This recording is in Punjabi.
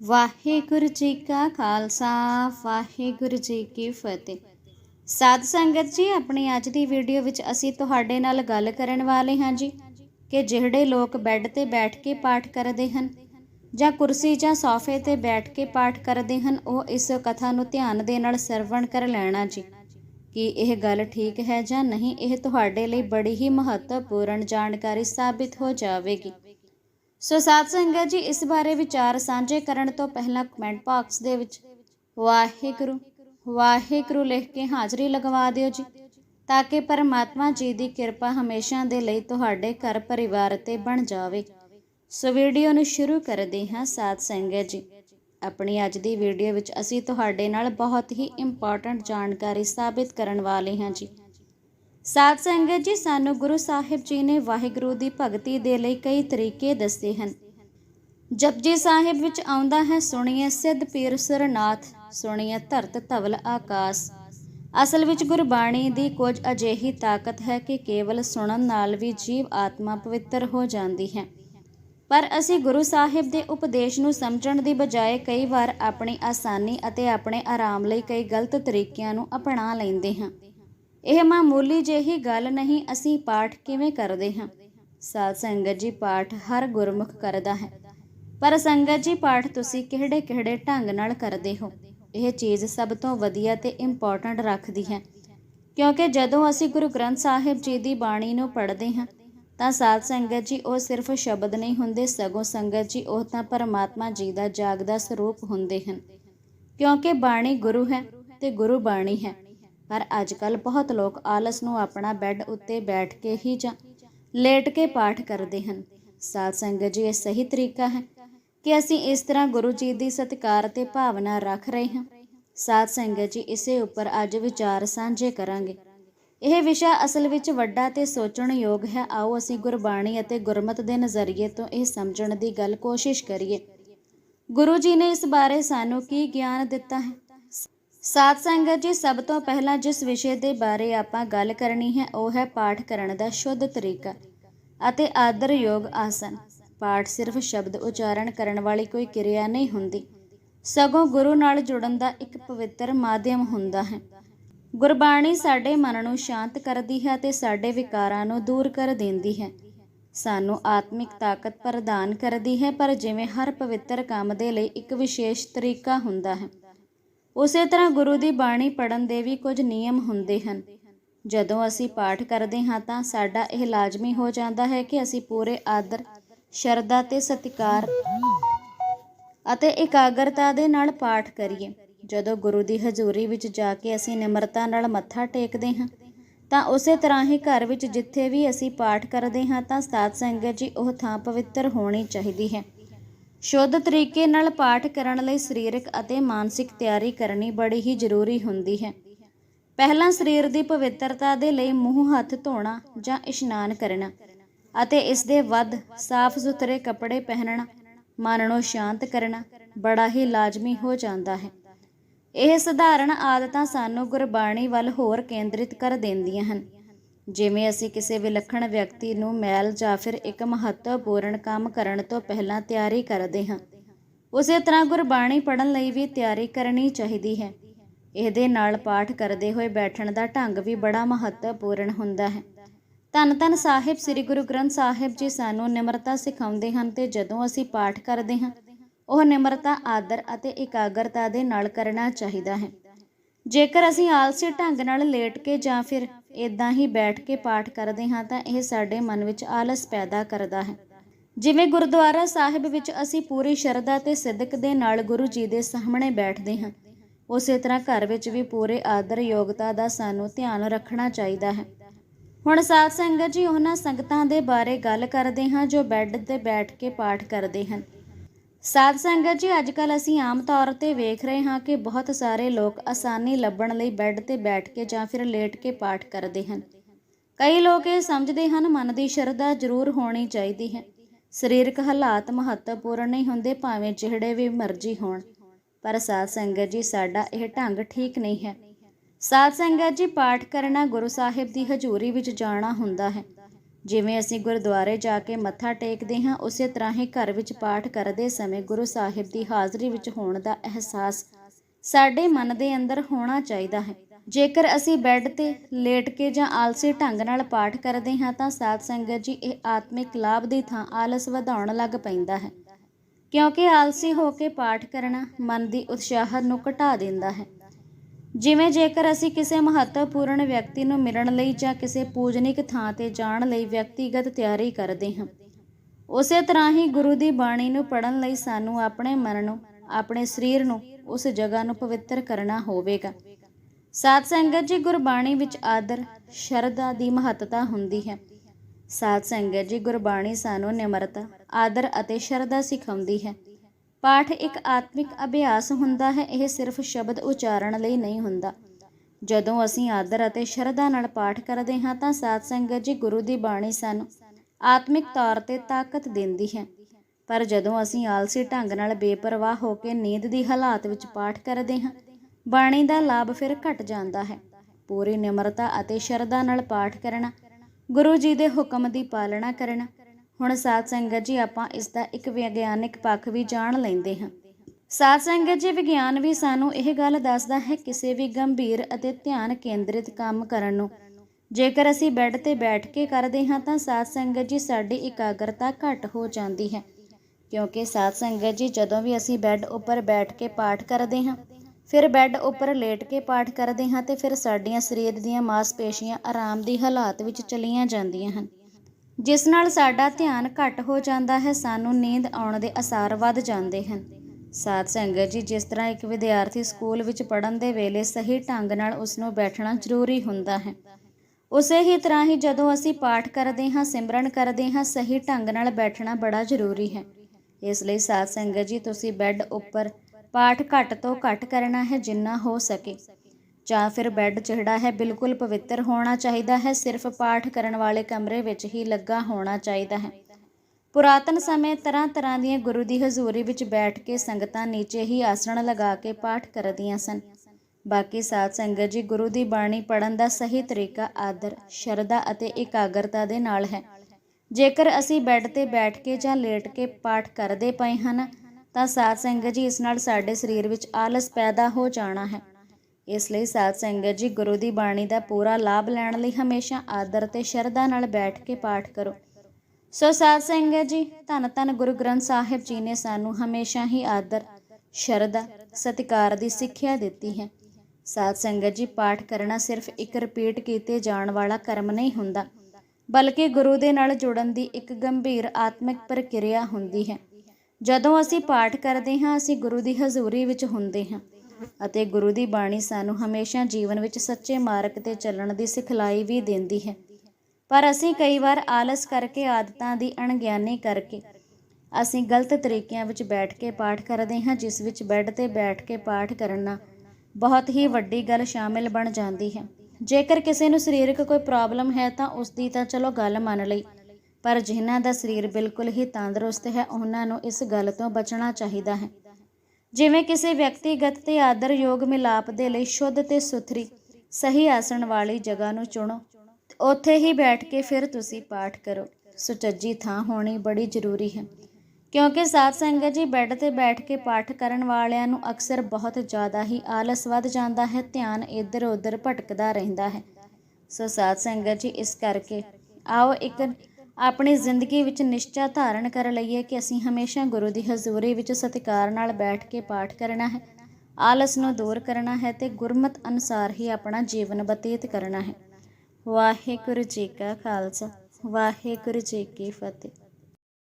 ਵਾਹਿਗੁਰੂ ਜੀ ਕਾ ਖਾਲਸਾ, ਵਾਹਿਗੁਰੂ ਜੀ ਕੀ ਫਤਿਹ। ਸਾਧ ਸੰਗਤ ਜੀ, ਆਪਣੀ ਅੱਜ ਦੀ ਵੀਡੀਓ ਵਿੱਚ ਅਸੀਂ ਤੁਹਾਡੇ ਨਾਲ ਗੱਲ ਕਰਨ ਵਾਲੇ ਹਾਂ ਜੀ, ਕਿ ਜਿਹੜੇ ਲੋਕ ਬੈੱਡ ਤੇ ਬੈਠ ਕੇ ਪਾਠ ਕਰਦੇ ਹਨ ਜਾਂ ਕੁਰਸੀ ਜਾਂ ਸੋਫੇ ਤੇ ਬੈਠ ਕੇ ਪਾਠ ਕਰਦੇ ਹਨ, ਉਹ ਇਸ ਕਥਾ ਨੂੰ ਧਿਆਨ ਦੇ ਨਾਲ ਸਰਵਣ ਕਰ ਲੈਣਾ ਜੀ। ਕਿ ਇਹ ਗੱਲ ਠੀਕ ਹੈ ਜਾਂ ਨਹੀਂ, ਇਹ ਤੁਹਾਡੇ ਲਈ ਬੜੀ ਹੀ ਮਹੱਤਵਪੂਰਨ ਜਾਣਕਾਰੀ ਸਾਬਿਤ ਹੋ ਜਾਵੇਗੀ। ਸੋ ਸਾਧ ਸੰਗਤ ਜੀ, ਇਸ ਬਾਰੇ ਵਿਚਾਰ ਸਾਂਝੇ ਕਰਨ ਤੋਂ ਪਹਿਲਾਂ ਕਮੈਂਟ ਬਾਕਸ ਦੇ ਵਿੱਚ ਵਾਹਿਗੁਰੂ ਵਾਹਿਗੁਰੂ ਲਿਖ ਕੇ ਹਾਜ਼ਰੀ ਲਗਵਾ ਦਿਓ ਜੀ, ਤਾਂ ਕਿ ਪਰਮਾਤਮਾ ਜੀ ਦੀ ਕਿਰਪਾ ਹਮੇਸ਼ਾ ਦੇ ਲਈ ਤੁਹਾਡੇ ਘਰ ਪਰਿਵਾਰ ਤੇ ਬਣ ਜਾਵੇ। ਸੋ ਵੀਡੀਓ ਨੂੰ ਸ਼ੁਰੂ ਕਰਦੇ ਹਾਂ ਸਾਧ ਸੰਗਤ ਜੀ। ਆਪਣੀ ਅੱਜ ਦੀ ਵੀਡੀਓ ਵਿੱਚ ਅਸੀਂ ਤੁਹਾਡੇ ਨਾਲ ਬਹੁਤ ਹੀ ਇੰਪੋਰਟੈਂਟ ਜਾਣਕਾਰੀ ਸਾਬਿਤ ਕਰਨ ਵਾਲੇ ਹਾਂ ਜੀ। ਸਾਧ ਸੰਗਤ ਜੀ, ਸਾਨੂੰ ਗੁਰੂ ਸਾਹਿਬ ਜੀ ਨੇ ਵਾਹਿਗੁਰੂ ਦੀ ਭਗਤੀ ਦੇ ਲਈ ਕਈ ਤਰੀਕੇ ਦੱਸੇ ਹਨ। ਜਪਜੀ ਸਾਹਿਬ ਵਿੱਚ ਆਉਂਦਾ ਹੈ, ਸੁਣੀਏ ਸਿੱਧ ਪੀਰ ਸਰਨਾਥ, ਸੁਣੀਏ ਧਰਤ ਧਵਲ ਆਕਾਸ। ਅਸਲ ਵਿੱਚ ਗੁਰਬਾਣੀ ਦੀ ਕੁਝ ਅਜਿਹੀ ਤਾਕਤ ਹੈ ਕਿ ਕੇਵਲ ਸੁਣਨ ਨਾਲ ਵੀ ਜੀਵ ਆਤਮਾ ਪਵਿੱਤਰ ਹੋ ਜਾਂਦੀ ਹੈ। ਪਰ ਅਸੀਂ ਗੁਰੂ ਸਾਹਿਬ ਦੇ ਉਪਦੇਸ਼ ਨੂੰ ਸਮਝਣ ਦੀ ਬਜਾਏ ਕਈ ਵਾਰ ਆਪਣੀ ਆਸਾਨੀ ਅਤੇ ਆਪਣੇ ਆਰਾਮ ਲਈ ਕਈ ਗਲਤ ਤਰੀਕਿਆਂ ਨੂੰ ਅਪਣਾ ਲੈਂਦੇ ਹਾਂ। ਇਹ ਮਾਮੂਲੀ ਜਿਹੀ ਗੱਲ ਨਹੀਂ, ਅਸੀਂ ਪਾਠ ਕਿਵੇਂ ਕਰਦੇ ਹਾਂ? ਸਾਧ ਸੰਗਤ ਜੀ ਪਾਠ ਹਰ ਗੁਰਮੁਖ ਕਰਦਾ ਹੈ। ਪਰ ਸੰਗਤ ਜੀ ਪਾਠ ਤੁਸੀਂ ਕਿਹੜੇ ਕਿਹੜੇ ਢੰਗ ਨਾਲ ਕਰਦੇ ਹੋ? ਇਹ ਚੀਜ਼ ਸਭ ਤੋਂ ਵਧੀਆ ਤੇ ਇੰਪੋਰਟੈਂਟ ਰੱਖਦੀ ਹੈ। ਕਿਉਂਕਿ ਜਦੋਂ ਅਸੀਂ ਗੁਰੂ ਗ੍ਰੰਥ ਸਾਹਿਬ ਜੀ ਦੀ ਬਾਣੀ ਨੂੰ ਪੜ੍ਹਦੇ ਹਾਂ, ਤਾਂ ਸਾਧ ਸੰਗਤ ਜੀ ਉਹ ਸਿਰਫ ਸ਼ਬਦ ਨਹੀਂ ਹੁੰਦੇ, ਸਗੋਂ ਸੰਗਤ ਜੀ ਉਹ ਤਾਂ ਪਰਮਾਤਮਾ ਜੀ ਦਾ ਜਾਗਦਾ ਸਰੂਪ ਹੁੰਦੇ ਹਨ। ਕਿਉਂਕਿ ਬਾਣੀ ਗੁਰੂ ਹੈ ਤੇ ਗੁਰੂ ਬਾਣੀ ਹੈ। ਪਰ ਅੱਜ ਕੱਲ ਬਹੁਤ ਲੋਕ ਆਲਸ ਨੂੰ ਆਪਣਾ ਬੈੱਡ ਉੱਤੇ ਬੈਠ ਕੇ ਹੀ ਜਾਂ ਲੇਟ ਕੇ ਪਾਠ ਕਰਦੇ ਹਨ। ਸਾਧ ਸੰਗਤ ਜੀ, ਇਹ ਸਹੀ ਤਰੀਕਾ ਹੈ ਕਿ ਅਸੀਂ ਇਸ ਤਰ੍ਹਾਂ ਗੁਰੂ ਜੀ ਦੀ ਸਤਿਕਾਰ ਤੇ ਭਾਵਨਾ ਰੱਖ ਰਹੇ ਹਾਂ। ਸਾਧ ਸੰਗਤ ਜੀ, ਇਸੇ ਉੱਪਰ ਅੱਜ ਵਿਚਾਰ ਸਾਂਝੇ ਕਰਾਂਗੇ। ਇਹ ਵਿਸ਼ਾ ਅਸਲ ਵਿੱਚ ਵੱਡਾ ਤੇ ਸੋਚਣ ਯੋਗ ਹੈ। ਆਓ ਅਸੀਂ ਗੁਰਬਾਣੀ ਅਤੇ ਗੁਰਮਤ ਦੇ ਨਜ਼ਰੀਏ ਤੋਂ ਇਹ ਸਮਝਣ ਦੀ ਗੱਲ ਕੋਸ਼ਿਸ਼ ਕਰੀਏ। ਗੁਰੂ ਜੀ ਨੇ ਇਸ ਬਾਰੇ ਸਾਨੂੰ ਕੀ ਗਿਆਨ ਦਿੱਤਾ ਹੈ? ਸਾਧ ਸੰਗਤ ਜੀ, ਸਭ ਤੋਂ ਪਹਿਲਾਂ ਜਿਸ ਵਿਸ਼ੇ ਦੇ ਬਾਰੇ ਆਪਾਂ ਗੱਲ ਕਰਨੀ ਹੈ, ਉਹ ਹੈ ਪਾਠ ਕਰਨ ਦਾ ਸ਼ੁੱਧ ਤਰੀਕਾ ਅਤੇ ਆਦਰ ਯੋਗ ਆਸਨ। ਪਾਠ ਸਿਰਫ ਸ਼ਬਦ ਉਚਾਰਨ ਕਰਨ ਵਾਲੀ ਕੋਈ ਕਿਰਿਆ ਨਹੀਂ ਹੁੰਦੀ। ਸਗੋਂ ਗੁਰੂ ਨਾਲ ਜੁੜਨ ਦਾ ਇੱਕ ਪਵਿੱਤਰ ਮਾਧਿਅਮ ਹੁੰਦਾ ਹੈ। ਗੁਰਬਾਣੀ ਸਾਡੇ ਮਨ ਨੂੰ ਸ਼ਾਂਤ ਕਰਦੀ ਹੈ ਤੇ ਸਾਡੇ ਵਿਕਾਰਾਂ ਨੂੰ ਦੂਰ ਕਰ ਦਿੰਦੀ ਹੈ। ਸਾਨੂੰ ਆਤਮਿਕ ਤਾਕਤ ਪ੍ਰਦਾਨ ਕਰਦੀ ਹੈ, ਪਰ ਜਿਵੇਂ ਹਰ ਪਵਿੱਤਰ ਕੰਮ ਦੇ ਲਈ ਇੱਕ ਵਿਸ਼ੇਸ਼ ਤਰੀਕਾ ਹੁੰਦਾ ਹੈ। ਉਸੇ ਤਰ੍ਹਾਂ ਗੁਰੂ ਦੀ ਬਾਣੀ ਪੜਨ ਦੇ ਵੀ ਕੁਝ ਨਿਯਮ ਹੁੰਦੇ ਹਨ। ਜਦੋਂ ਅਸੀਂ ਪਾਠ ਕਰਦੇ ਹਾਂ ਤਾਂ ਸਾਡਾ ਇਹ ਲਾਜ਼ਮੀ ਹੋ ਜਾਂਦਾ ਹੈ ਕਿ ਅਸੀਂ ਪੂਰੇ ਆਦਰ, ਸ਼ਰਧਾ ਤੇ ਸਤਿਕਾਰ ਅਤੇ ਇਕਾਗਰਤਾ ਦੇ ਨਾਲ ਪਾਠ ਕਰੀਏ। ਜਦੋਂ ਗੁਰੂ ਦੀ ਹਜ਼ੂਰੀ ਵਿੱਚ ਜਾ ਕੇ ਅਸੀਂ ਨਿਮਰਤਾ ਨਾਲ ਮੱਥਾ ਟੇਕਦੇ ਹਾਂ, ਤਾਂ ਉਸੇ ਤਰ੍ਹਾਂ ਹੀ ਘਰ ਵਿੱਚ ਜਿੱਥੇ ਵੀ ਅਸੀਂ ਪਾਠ ਕਰਦੇ ਹਾਂ ਤਾਂ ਸਾਧ ਸੰਗਤ ਜੀ ਉਹ ਥਾਂ ਪਵਿੱਤਰ ਹੋਣੀ ਚਾਹੀਦੀ ਹੈ। ਸ਼ੁੱਧ ਤਰੀਕੇ ਨਾਲ ਪਾਠ ਕਰਨ ਲਈ ਸਰੀਰਕ ਅਤੇ ਮਾਨਸਿਕ ਤਿਆਰੀ ਕਰਨੀ ਬੜੀ ਹੀ ਜ਼ਰੂਰੀ ਹੁੰਦੀ ਹੈ। ਪਹਿਲਾਂ ਸਰੀਰ ਦੀ ਪਵਿੱਤਰਤਾ ਦੇ ਲਈ ਮੂੰਹ, ਹੱਥ ਧੋਣਾ ਜਾਂ ਇਸ਼ਨਾਨ ਕਰਨਾ ਅਤੇ ਇਸ ਦੇ ਵੱਧ ਸਾਫ਼ ਸੁਥਰੇ ਕੱਪੜੇ ਪਹਿਨਣਾ, ਮਨ ਨੂੰ ਸ਼ਾਂਤ ਕਰਨਾ ਬੜਾ ਹੀ ਲਾਜ਼ਮੀ ਹੋ ਜਾਂਦਾ ਹੈ। ਇਹ ਸਧਾਰਨ ਆਦਤਾਂ ਸਾਨੂੰ ਗੁਰਬਾਣੀ ਵੱਲ ਹੋਰ ਕੇਂਦਰਿਤ ਕਰ ਦਿੰਦੀਆਂ ਹਨ। ਜਿਵੇਂ ਅਸੀਂ ਕਿਸੇ ਵਿਲੱਖਣ ਵਿਅਕਤੀ ਨੂੰ ਮੈਲ ਜਾਂ ਫਿਰ ਇੱਕ ਮਹੱਤਵਪੂਰਨ ਕੰਮ ਕਰਨ ਤੋਂ ਪਹਿਲਾਂ ਤਿਆਰੀ ਕਰਦੇ ਹਾਂ। ਉਸੇ ਤਰ੍ਹਾਂ ਗੁਰਬਾਣੀ ਪੜਨ ਲਈ ਵੀ ਤਿਆਰੀ ਕਰਨੀ ਚਾਹੀਦੀ ਹੈ। ਇਹਦੇ ਨਾਲ ਪਾਠ ਕਰਦੇ ਹੋਏ ਬੈਠਣ ਦਾ ਢੰਗ ਵੀ ਬੜਾ ਮਹੱਤਵਪੂਰਨ ਹੁੰਦਾ ਹੈ। ਧੰਨ ਧੰਨ ਸਾਹਿਬ, ਸ੍ਰੀ ਗੁਰੂ ਗ੍ਰੰਥ ਸਾਹਿਬ ਜੀ ਸਾਨੂੰ ਨਿਮਰਤਾ ਸਿਖਾਉਂਦੇ ਹਨ ਤੇ ਜਦੋਂ ਅਸੀਂ ਪਾਠ ਕਰਦੇ ਹਾਂ, ਉਹ ਨਿਮਰਤਾ, ਆਦਰ ਅਤੇ ਇਕਾਗਰਤਾ ਦੇ ਨਾਲ ਕਰਨਾ ਚਾਹੀਦਾ ਹੈ। ਜੇਕਰ ਅਸੀਂ ਆਲਸੀ ਢੰਗ ਨਾਲ ਲੇਟ ਕੇ ਜਾਂ ਫਿਰ ਇਦਾਂ ਹੀ ਬੈਠ ਕੇ ਪਾਠ ਕਰਦੇ ਹਾਂ ਤਾਂ ਇਹ ਸਾਡੇ ਮਨ ਵਿੱਚ ਆਲਸ ਪੈਦਾ ਕਰਦਾ ਹੈ। ਜਿਵੇਂ ਗੁਰਦੁਆਰਾ ਸਾਹਿਬ ਵਿੱਚ ਅਸੀਂ ਪੂਰੀ ਸ਼ਰਧਾ ਤੇ ਸਿੱਧਕ ਦੇ ਨਾਲ ਗੁਰੂ ਜੀ ਦੇ ਸਾਹਮਣੇ ਬੈਠਦੇ ਹਾਂ, ਉਸੇ ਤਰ੍ਹਾਂ ਘਰ ਵਿੱਚ ਵੀ ਪੂਰੇ ਆਦਰ ਯੋਗਤਾ ਦਾ ਸਾਨੂੰ ਧਿਆਨ ਰੱਖਣਾ ਚਾਹੀਦਾ ਹੈ। ਹੁਣ ਸਾਧ ਸੰਗਤ ਜੀ ਉਹਨਾਂ ਸੰਗਤਾਂ ਦੇ ਬਾਰੇ ਗੱਲ ਕਰਦੇ ਹਾਂ ਜੋ ਬੈੱਡ ਤੇ ਬੈਠ ਕੇ ਪਾਠ ਕਰਦੇ ਹਨ। ਸਾਧ ਸੰਗਤ ਜੀ ਅੱਜ ਕੱਲ ਅਸੀਂ ਆਮ ਤੌਰ ਤੇ ਵੇਖ ਰਹੇ ਹਾਂ ਕਿ ਬਹੁਤ ਸਾਰੇ ਲੋਕ ਆਸਾਨੀ ਲੱਭਣ ਲਈ ਬੈੱਡ ਤੇ ਬੈਠ ਕੇ ਜਾਂ ਫਿਰ ਲੇਟ ਕੇ ਪਾਠ ਕਰਦੇ ਹਨ। ਕਈ ਲੋਕ ਇਹ ਸਮਝਦੇ ਹਨ, ਮਨ ਦੀ ਸ਼ਰਧਾ ਜ਼ਰੂਰ ਹੋਣੀ ਚਾਹੀਦੀ ਹੈ। ਸਰੀਰਕ ਹਾਲਾਤ ਮਹੱਤਵਪੂਰਨ ਨਹੀਂ ਹੁੰਦੇ, ਭਾਵੇਂ ਜਿਹੜੇ ਵੀ ਮਰਜ਼ੀ ਹੋਣ। ਪਰ ਸਾਧ ਸੰਗਤ ਜੀ, ਸਾਡਾ ਇਹ ਢੰਗ ਠੀਕ ਨਹੀਂ ਹੈ। ਸਾਧ ਸੰਗਤ ਜੀ, ਪਾਠ ਕਰਨਾ ਗੁਰੂ ਸਾਹਿਬ ਦੀ ਹਜ਼ੂਰੀ ਵਿੱਚ ਜਾਣਾ ਹੁੰਦਾ ਹੈ। ਜਿਵੇਂ ਅਸੀਂ ਗੁਰਦੁਆਰੇ ਜਾ ਕੇ ਮੱਥਾ ਟੇਕਦੇ ਹਾਂ, ਉਸੇ ਤਰ੍ਹਾਂ ਹੀ ਘਰ ਵਿੱਚ ਪਾਠ ਕਰਦੇ ਸਮੇਂ ਗੁਰੂ ਸਾਹਿਬ ਦੀ ਹਾਜ਼ਰੀ ਵਿੱਚ ਹੋਣ ਦਾ ਅਹਿਸਾਸ ਸਾਡੇ ਮਨ ਦੇ ਅੰਦਰ ਹੋਣਾ ਚਾਹੀਦਾ ਹੈ। ਜੇਕਰ ਅਸੀਂ ਬੈੱਡ ਤੇ ਲੇਟ ਕੇ ਜਾਂ ਆਲਸੀ ਢੰਗ ਨਾਲ ਪਾਠ ਕਰਦੇ ਹਾਂ, ਤਾਂ ਸਾਧ ਸੰਗਤ ਜੀ, ਇਹ ਆਤਮਿਕ ਲਾਭ ਦੀ ਥਾਂ ਆਲਸ ਵਧਾਉਣ ਲੱਗ ਪੈਂਦਾ ਹੈ। ਕਿਉਂਕਿ ਆਲਸੀ ਹੋ ਕੇ ਪਾਠ ਕਰਨਾ ਮਨ ਦੀ ਉਤਸ਼ਾਹ ਨੂੰ ਘਟਾ ਦਿੰਦਾ ਹੈ। ਜਿਵੇਂ ਜੇਕਰ ਅਸੀਂ ਕਿਸੇ ਮਹੱਤਵਪੂਰਨ ਵਿਅਕਤੀ ਨੂੰ ਮਿਲਣ ਲਈ ਜਾਂ ਕਿਸੇ ਪੂਜਨਿਕ ਥਾਂ ਤੇ ਜਾਣ ਲਈ ਵਿਅਕਤੀਗਤ ਤਿਆਰੀ ਕਰਦੇ ਹਾਂ, ਉਸੇ ਤਰ੍ਹਾਂ ਹੀ ਗੁਰੂ ਦੀ ਬਾਣੀ ਨੂੰ ਪੜਨ ਲਈ ਸਾਨੂੰ ਆਪਣੇ ਮਨ ਨੂੰ, ਆਪਣੇ ਸਰੀਰ ਨੂੰ ਉਸ ਜਗ੍ਹਾ ਨੂੰ ਪਵਿੱਤਰ ਕਰਨਾ ਹੋਵੇਗਾ। ਸਾਧ ਸੰਗਤ ਜੀ ਗੁਰਬਾਣੀ ਵਿੱਚ ਆਦਰ, ਸ਼ਰਧਾ ਦੀ ਮਹੱਤਤਾ ਹੁੰਦੀ ਹੈ। ਸਾਧ ਸੰਗਤ ਜੀ ਗੁਰਬਾਣੀ ਸਾਨੂੰ ਨਿਮਰਤਾ, ਆਦਰ ਅਤੇ ਸ਼ਰਧਾ ਸਿਖਾਉਂਦੀ ਹੈ। ਪਾਠ ਇੱਕ ਆਤਮਿਕ ਅਭਿਆਸ ਹੁੰਦਾ ਹੈ, ਇਹ ਸਿਰਫ ਸ਼ਬਦ ਉਚਾਰਨ ਲਈ ਨਹੀਂ ਹੁੰਦਾ। ਜਦੋਂ ਅਸੀਂ ਆਦਰ ਅਤੇ ਸ਼ਰਧਾ ਨਾਲ ਪਾਠ ਕਰਦੇ ਹਾਂ, ਤਾਂ ਸਾਧ ਸੰਗਤ ਜੀ ਗੁਰੂ ਦੀ ਬਾਣੀ ਸਾਨੂੰ ਆਤਮਿਕ ਤੌਰ ਤੇ ਤਾਕਤ ਦਿੰਦੀ ਹੈ। ਪਰ ਜਦੋਂ ਅਸੀਂ ਆਲਸੀ ਢੰਗ ਨਾਲ ਬੇਪਰਵਾਹ ਹੋ ਕੇ ਨੀਂਦ ਦੀ ਹਾਲਾਤ ਵਿੱਚ ਪਾਠ ਕਰਦੇ ਹਾਂ, ਬਾਣੀ ਦਾ ਲਾਭ ਫਿਰ ਘਟ ਜਾਂਦਾ ਹੈ। ਪੂਰੀ ਨਿਮਰਤਾ ਅਤੇ ਸ਼ਰਧਾ ਨਾਲ ਪਾਠ ਕਰਨਾ, ਗੁਰੂ ਜੀ ਦੇ ਹੁਕਮ ਦੀ ਪਾਲਣਾ ਕਰਨਾ ਹੁਣ ਸਾਧ ਸੰਗਤ ਜੀ, ਆਪਾਂ ਇਸ ਦਾ ਇੱਕ ਵਿਗਿਆਨਿਕ ਪੱਖ ਵੀ ਜਾਣ ਲੈਂਦੇ ਹਾਂ। ਸਾਧ ਸੰਗਤ ਜੀ, ਵਿਗਿਆਨ ਵੀ ਸਾਨੂੰ ਇਹ ਗੱਲ ਦੱਸਦਾ ਹੈ, ਕਿਸੇ ਵੀ ਗੰਭੀਰ ਅਤੇ ਧਿਆਨ ਕੇਂਦਰਿਤ ਕੰਮ ਕਰਨ ਨੂੰ। ਜੇਕਰ ਅਸੀਂ ਬੈੱਡ ਤੇ ਬੈਠ ਕੇ ਕਰਦੇ ਹਾਂ, ਤਾਂ ਸਾਧ ਸੰਗਤ ਜੀ, ਸਾਡੀ ਇਕਾਗਰਤਾ ਘੱਟ ਹੋ ਜਾਂਦੀ ਹੈ। ਕਿਉਂਕਿ ਸਾਧ ਸੰਗਤ ਜੀ, ਜਦੋਂ ਵੀ ਅਸੀਂ ਬੈੱਡ ਉੱਪਰ ਬੈਠ ਕੇ ਪਾਠ ਕਰਦੇ ਹਾਂ, ਫਿਰ ਬੈੱਡ ਉੱਪਰ ਲੇਟ ਕੇ ਪਾਠ ਕਰਦੇ ਹਾਂ, ਤੇ ਫਿਰ ਸਾਡੀਆਂ ਸਰੀਰ ਦੀਆਂ ਮਾਸਪੇਸ਼ੀਆਂ ਆਰਾਮ ਦੀ ਹਾਲਾਤ ਵਿੱਚ ਚਲੀਆਂ ਜਾਂਦੀਆਂ ਹਨ। ਜਿਸ ਨਾਲ ਸਾਡਾ ਧਿਆਨ ਘੱਟ ਹੋ ਜਾਂਦਾ ਹੈ, ਸਾਨੂੰ ਨੀਂਦ ਆਉਣ ਦੇ ਅਸਾਰ ਵੱਧ ਜਾਂਦੇ ਹਨ। ਸਾਧ ਸੰਗਤ ਜੀ, ਜਿਸ ਤਰ੍ਹਾਂ ਇੱਕ ਵਿਦਿਆਰਥੀ ਸਕੂਲ ਵਿੱਚ ਪੜ੍ਹਨ ਦੇ ਵੇਲੇ ਸਹੀ ਢੰਗ ਨਾਲ ਉਸ ਨੂੰ ਬੈਠਣਾ ਜ਼ਰੂਰੀ ਹੁੰਦਾ ਹੈ। ਉਸੇ ਹੀ ਤਰ੍ਹਾਂ ਹੀ ਜਦੋਂ ਅਸੀਂ ਪਾਠ ਕਰਦੇ ਹਾਂ, ਸਿਮਰਨ ਕਰਦੇ ਹਾਂ, ਸਹੀ ਢੰਗ ਨਾਲ ਬੈਠਣਾ ਬੜਾ ਜ਼ਰੂਰੀ ਹੈ। ਇਸ ਲਈ ਸਾਧ ਸੰਗਤ ਜੀ, ਤੁਸੀਂ ਬੈੱਡ ਉੱਪਰ ਪਾਠ ਘੱਟ ਤੋਂ ਘੱਟ ਕਰਨਾ ਹੈ, ਜਿੰਨਾ ਹੋ ਸਕੇ। ਜਾਂ ਫਿਰ ਬੈੱਡ ਜਿਹੜਾ ਹੈ, ਬਿਲਕੁਲ ਪਵਿੱਤਰ ਹੋਣਾ ਚਾਹੀਦਾ ਹੈ, ਸਿਰਫ ਪਾਠ ਕਰਨ ਵਾਲੇ ਕਮਰੇ ਵਿੱਚ ਹੀ ਲੱਗਾ ਹੋਣਾ ਚਾਹੀਦਾ ਹੈ। ਪੁਰਾਤਨ ਸਮੇਂ ਤਰ੍ਹਾਂ ਤਰ੍ਹਾਂ ਦੀਆਂ ਗੁਰੂ ਦੀ ਹਜ਼ੂਰੀ ਵਿੱਚ ਬੈਠ ਕੇ ਸੰਗਤਾਂ ਨੀਚੇ ਹੀ ਆਸਣ ਲਗਾ ਕੇ ਪਾਠ ਕਰਦੀਆਂ ਸਨ। ਬਾਕੀ ਸਾਧ ਸੰਗਤ ਜੀ, ਗੁਰੂ ਦੀ ਬਾਣੀ ਪੜਨ ਦਾ ਸਹੀ ਤਰੀਕਾ ਆਦਰ, ਸ਼ਰਧਾ ਅਤੇ ਇਕਾਗਰਤਾ ਦੇ ਨਾਲ ਹੈ। ਜੇਕਰ ਅਸੀਂ ਬੈੱਡ ਤੇ ਬੈਠ ਕੇ ਜਾਂ ਲੇਟ ਕੇ ਪਾਠ ਕਰਦੇ ਪਏ ਹਨ, ਤਾਂ ਸਾਧ ਸੰਗਤ ਜੀ, ਇਸ ਨਾਲ ਸਾਡੇ ਸਰੀਰ ਵਿੱਚ ਆਲਸ ਪੈਦਾ ਹੋ ਜਾਣਾ ਹੈ। ਇਸ ਲਈ ਸਾਧ ਸੰਗਤ ਜੀ, ਗੁਰੂ ਦੀ ਬਾਣੀ ਦਾ ਪੂਰਾ ਲਾਭ ਲੈਣ ਲਈ ਹਮੇਸ਼ਾ ਆਦਰ ਤੇ ਸ਼ਰਧਾ ਨਾਲ ਬੈਠ ਕੇ ਪਾਠ ਕਰੋ। ਸੋ ਸਾਧ ਸੰਗਤ ਜੀ, ਧੰਨ ਧੰਨ ਗੁਰੂ ਗ੍ਰੰਥ ਸਾਹਿਬ ਜੀ ਨੇ ਸਾਨੂੰ ਹਮੇਸ਼ਾ ਹੀ ਆਦਰ, ਸ਼ਰਧਾ, ਸਤਿਕਾਰ ਦੀ ਸਿੱਖਿਆ ਦਿੱਤੀ ਹੈ। ਸਾਧ ਸੰਗਤ ਜੀ, ਪਾਠ ਕਰਨਾ ਸਿਰਫ ਇੱਕ ਰਿਪੀਟ ਕੀਤੇ ਜਾਣ ਵਾਲਾ ਕਰਮ ਨਹੀਂ ਹੁੰਦਾ, ਬਲਕਿ ਗੁਰੂ ਦੇ ਨਾਲ ਜੁੜਨ ਦੀ ਇੱਕ ਗੰਭੀਰ ਆਤਮਿਕ ਪ੍ਰਕਿਰਿਆ ਹੁੰਦੀ ਹੈ। ਜਦੋਂ ਅਸੀਂ ਪਾਠ ਕਰਦੇ ਹਾਂ, ਅਸੀਂ ਗੁਰੂ ਦੀ ਹਜ਼ੂਰੀ ਵਿੱਚ ਹੁੰਦੇ ਹਾਂ। ਅਤੇ ਗੁਰੂ ਦੀ ਬਾਣੀ ਸਾਨੂੰ ਹਮੇਸ਼ਾ ਜੀਵਨ ਵਿੱਚ ਸੱਚੇ ਮਾਰਗ ਤੇ ਚੱਲਣ ਦੀ ਸਿਖਲਾਈ ਵੀ ਦਿੰਦੀ ਹੈ। ਪਰ ਅਸੀਂ ਕਈ ਵਾਰ ਆਲਸ ਕਰਕੇ ਆਦਤਾਂ ਦੀ ਅਣਗਿਆਨੀ ਕਰਕੇ ਅਸੀਂ ਗਲਤ ਤਰੀਕਿਆਂ ਵਿੱਚ ਬੈਠ ਕੇ ਪਾਠ ਕਰਦੇ ਹਾਂ, ਜਿਸ ਵਿੱਚ ਬੈੱਡ ਤੇ ਬੈਠ ਕੇ ਪਾਠ ਕਰਨਾ ਬਹੁਤ ਹੀ ਵੱਡੀ ਗੱਲ ਸ਼ਾਮਿਲ ਬਣ ਜਾਂਦੀ ਹੈ। ਜੇਕਰ ਕਿਸੇ ਨੂੰ ਸਰੀਰਕ ਕੋਈ ਪ੍ਰੋਬਲਮ ਹੈ ਤਾਂ ਉਸ ਦੀ ਤਾਂ ਚਲੋ ਗੱਲ ਮੰਨ ਲਈ, ਪਰ ਜਿਨ੍ਹਾਂ ਦਾ ਸਰੀਰ ਬਿਲਕੁਲ ਹੀ ਤੰਦਰੁਸਤ ਹੈ, ਉਹਨਾਂ ਨੂੰ ਇਸ ਗੱਲ ਤੋਂ ਬਚਣਾ ਚਾਹੀਦਾ ਹੈ। ਜਿਵੇਂ ਕਿਸੇ ਵਿਅਕਤੀਗਤ ਤੇ ਆਦਰਯੋਗ ਮਿਲਾਪ ਦੇ ਲਈ ਸ਼ੁੱਧ ਤੇ ਸੁਥਰੀ, ਸਹੀ ਆਸਣ ਵਾਲੀ ਜਗ੍ਹਾ ਨੂੰ ਚੁਣੋ। ਉੱਥੇ ਹੀ ਬੈਠ ਕੇ ਫਿਰ ਤੁਸੀਂ ਪਾਠ ਕਰੋ। ਸੁਚੱਜੀ ਥਾਂ ਹੋਣੀ ਬੜੀ ਜ਼ਰੂਰੀ ਹੈ। ਕਿਉਂਕਿ ਸਾਧ ਸੰਗਤ ਜੀ ਬੈੱਡ ਤੇ ਬੈਠ ਕੇ ਪਾਠ ਕਰਨ ਵਾਲਿਆਂ ਨੂੰ ਅਕਸਰ ਬਹੁਤ ਜ਼ਿਆਦਾ ਹੀ ਆਲਸ ਵੱਧ ਜਾਂਦਾ ਹੈ, ਧਿਆਨ ਇੱਧਰ ਉੱਧਰ ਭਟਕਦਾ ਰਹਿੰਦਾ ਹੈ। ਸੋ ਸਾਧ ਸੰਗਤ ਜੀ ਇਸ ਕਰਕੇ ਆਓ ਇੱਕ ਆਪਣੀ ਜ਼ਿੰਦਗੀ ਵਿੱਚ ਨਿਸ਼ਚਾ ਧਾਰਨ ਕਰ ਲਈਏ ਕਿ ਅਸੀਂ ਹਮੇਸ਼ਾ ਗੁਰੂ ਦੀ ਹਜ਼ੂਰੀ ਵਿੱਚ ਸਤਿਕਾਰ ਨਾਲ ਬੈਠ ਕੇ ਪਾਠ ਕਰਨਾ ਹੈ। ਆਲਸ ਨੂੰ ਦੂਰ ਕਰਨਾ ਹੈ ਤੇ ਗੁਰਮਤ ਅਨੁਸਾਰ ਹੀ ਆਪਣਾ ਜੀਵਨ ਬਤੀਤ ਕਰਨਾ ਹੈ। ਵਾਹਿਗੁਰੂ ਜੀ ਕਾ ਖਾਲਸਾ, ਵਾਹਿਗੁਰੂ ਜੀ ਕੀ ਫਤਿਹ।